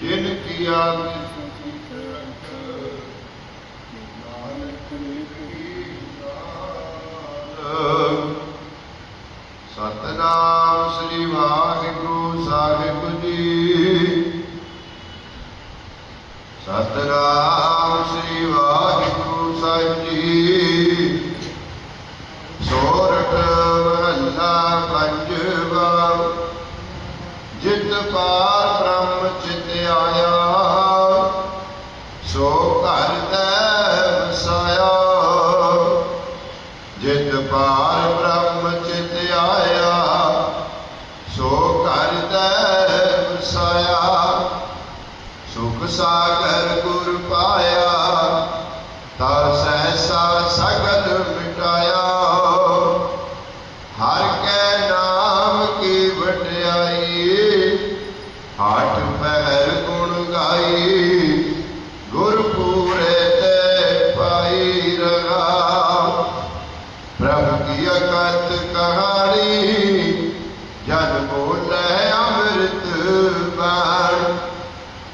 ਜਿਨ ਕੀਆ ਨਾਨਕ ਲਿਖੀ ਨਾਮ ਸਤਨਾਮ ਸ੍ਰੀ ਵਾਹਿਗੁਰੂ ਸਾਹਿਬ ਜੀ। ਸਤਨਾਮ ਸ੍ਰੀ ਵਾਹਿਗੁਰੂ ਸਾਹਿਬ ਜੀ। ਸੋਰਠ ਮਹੱਲਾ ਪੰਜਵਾ, ਜਿਤ ਪਾਰ ਸੋ ਘਰ ਦੇ ਵਸਾਇਆ, ਜਿਤ ਪਾਰ ਬ੍ਰਹਮ ਚਿਤ ਆਇਆ, ਸੋ ਘਰ ਦੇ ਵਸਾਇਆ, ਸੁਖ ਸਾਗਰ ਗੁਰ ਪਾਇਆ, ਤਾ ਸਹਸਾ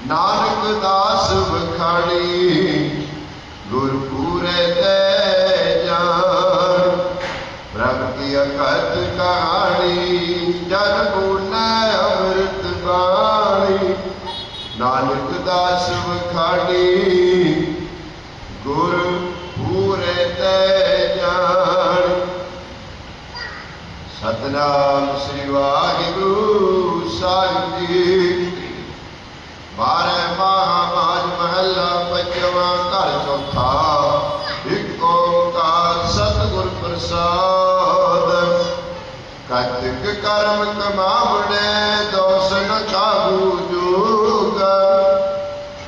ਨਾਨਕ ਦਾਸ ਵਖਾਣੀ ਗੁਰ ਤੇ ਜਾਣ। ਪ੍ਰਭ ਕੀ ਅਕਤ ਕਹਾਣੀ, ਜਨ ਬੋਲੇ ਅੰਮ੍ਰਿਤ ਬਾਣੀ। ਨਾਨਕ ਦਾਸ ਵਖਾਣੀ, ਗੁਰਪੂਰੇ ਤੇ ਜਾਣ। ਸਤਨਾਮ ਸ੍ਰੀ ਵਾਹਿਗੁਰੂ ਸਾਹਿਬ ਜੀ। ਬਾਰੇ ਮਹਾਮਾਜ ਮਹੱਲਾ ਪੰਜਵਾਂ ਘਰ ਚੌਥਾ ਇੱਕ ਓੰਕਾਰ ਸਤਿਗੁਰ ਪ੍ਰਸਾਦ ਕਤਿਕ ਕਰਮ ਕਮਾਵਣੇ ਦੋਸ ਨ ਕਾਬੂ ਜੋਗ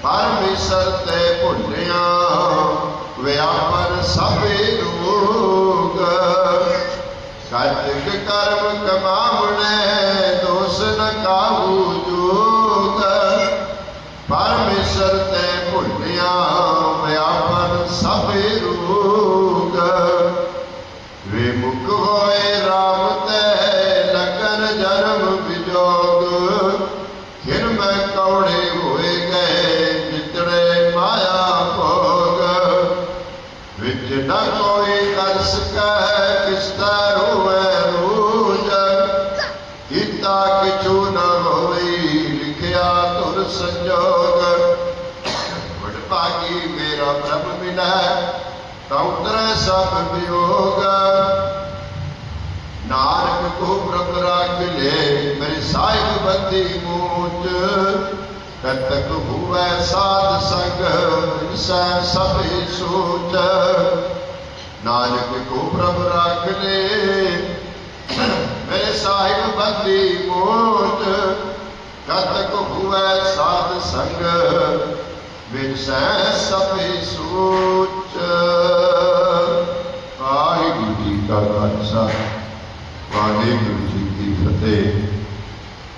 ਪਰਮੇਸ਼ਰ ਤੇ ਭੁੱਲਿਆ ਵਿਆਪਨ ਸਭੇ ਰੋਗ ਕਤਿਕ ਕਰਮ ਕਮਾਵਣੇ ਦੋਸ ਨ ਕਾਬੂ ਜੋਗ ਪਰਮੇਸ਼ਰ ਤੇ ਭੁੱਲਿਆ ਵਿਆਪਨ ਸਭੇ ਰੋਗ ਵੇ ਮੁਖ ਹੋਏ RAM ਤੇ ਲਗਨ ਜਨਮ ਵਿਜੋਗ। ਫਿਰ ਮੈਂ ਕੌੜੇ ਹੋਏ ਗਏ, ਜਿਤੜੇ ਮਾਇਆ ਭੋਗ। ਵਿੱਚ ਨਾ ਕੋਈ ਕਰ ਸਕੈ ਕਿਸ ਦਾ ਹੋਵੇ ਰੋਜ। ਕੀਤਾ ਕਿਛੂ ਨ ਹੋਈ ਲਿਖਿਆ ਤੁਰ ਸੰਜੋਗ। ਵਡਭਾਗੀ ਮੇਰਾ ਪ੍ਰਭ ਮਿਲੈ, ਤਾਂ ਉਤਰੈ ਸਭ ਵਿਯੋਗ। ਨਾਨਕ ਕੋ ਪ੍ਰਭ ਰਾਖ ਲੈ, ਮੇਰੇ ਸਾਹਿਬ ਬੰਦੀ ਮੋਚ ਕਤਕ ਹੋਵੇ ਸਾਧ ਸੰਗ ਸੈ ਸਭੇ ਸੋਚ। ਨਾਨਕ ਕੋ ਪ੍ਰਭ ਰਾਖ ਲੈ, ਮੇਰੇ ਸਾਹਿਬ ਬੰਦੀ ਸਾਧ ਸੰਗ ਵਿੱਚ ਸੈ ਸਭੇ ਸੂਚ। ਵਾਹਿਗੁਰੂ ਜੀ ਕਾ ਖਾਲਸਾ ਵਾਹਿਗੁਰੂ ਜੀ ਕੀ ਫਤਿਹ।